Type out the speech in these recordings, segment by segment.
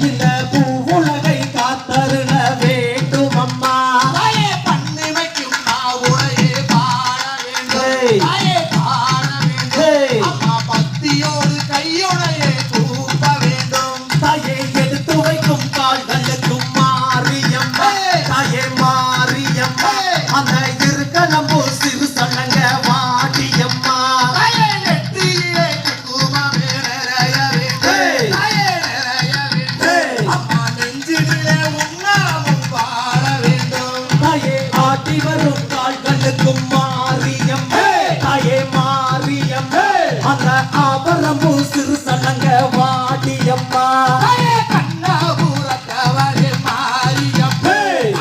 இந்த பூவுலகை காத்தருள வேண்டும் அம்மா தாயே பண்ணிமைக்கும் நாவுடையே பாட வேண்டும். பாட வேண்டும். அம்மா பக்தியோடு கையுடையே தூக்க வேண்டும். தாயை எடுத்து வைக்கும் கால்களுக்கும் மாரியம்மா. ஏய். தாயே. அந்த இருக்க நம்ம அந்த ஆபரம்பு சிறு சனங்க வாடியம்மா. மாரியம்மா. ஏய்.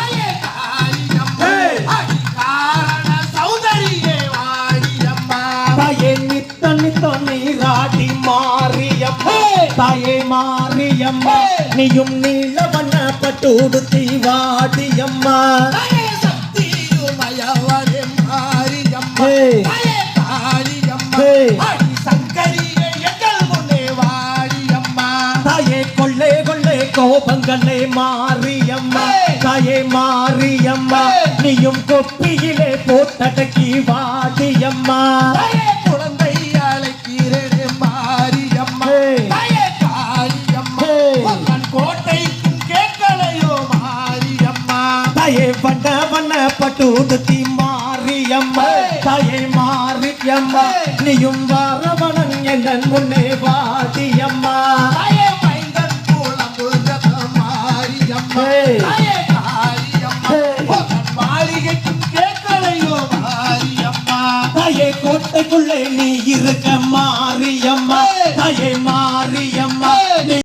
தாயே காளியம்மா கோபங்களே மாரியம்மா. தாயே மாரியம்மா. நீயும் கொப்பியிலே போட்டடக்கி வாடியம்மா குழந்தை அழைக்கிறேனே மாரியம்மா கோட்டைக்கும் கேட்கலையோ மாரியம்மா தாயே வண்ண வண்ண பட்டுடுத்தி மாரியம்மா ஏய். தாயே மாரியம்மா. நீயும் வாரவணன் எங்கள் முன்னே கோட்டைக்குள்ளே நீ இருக்க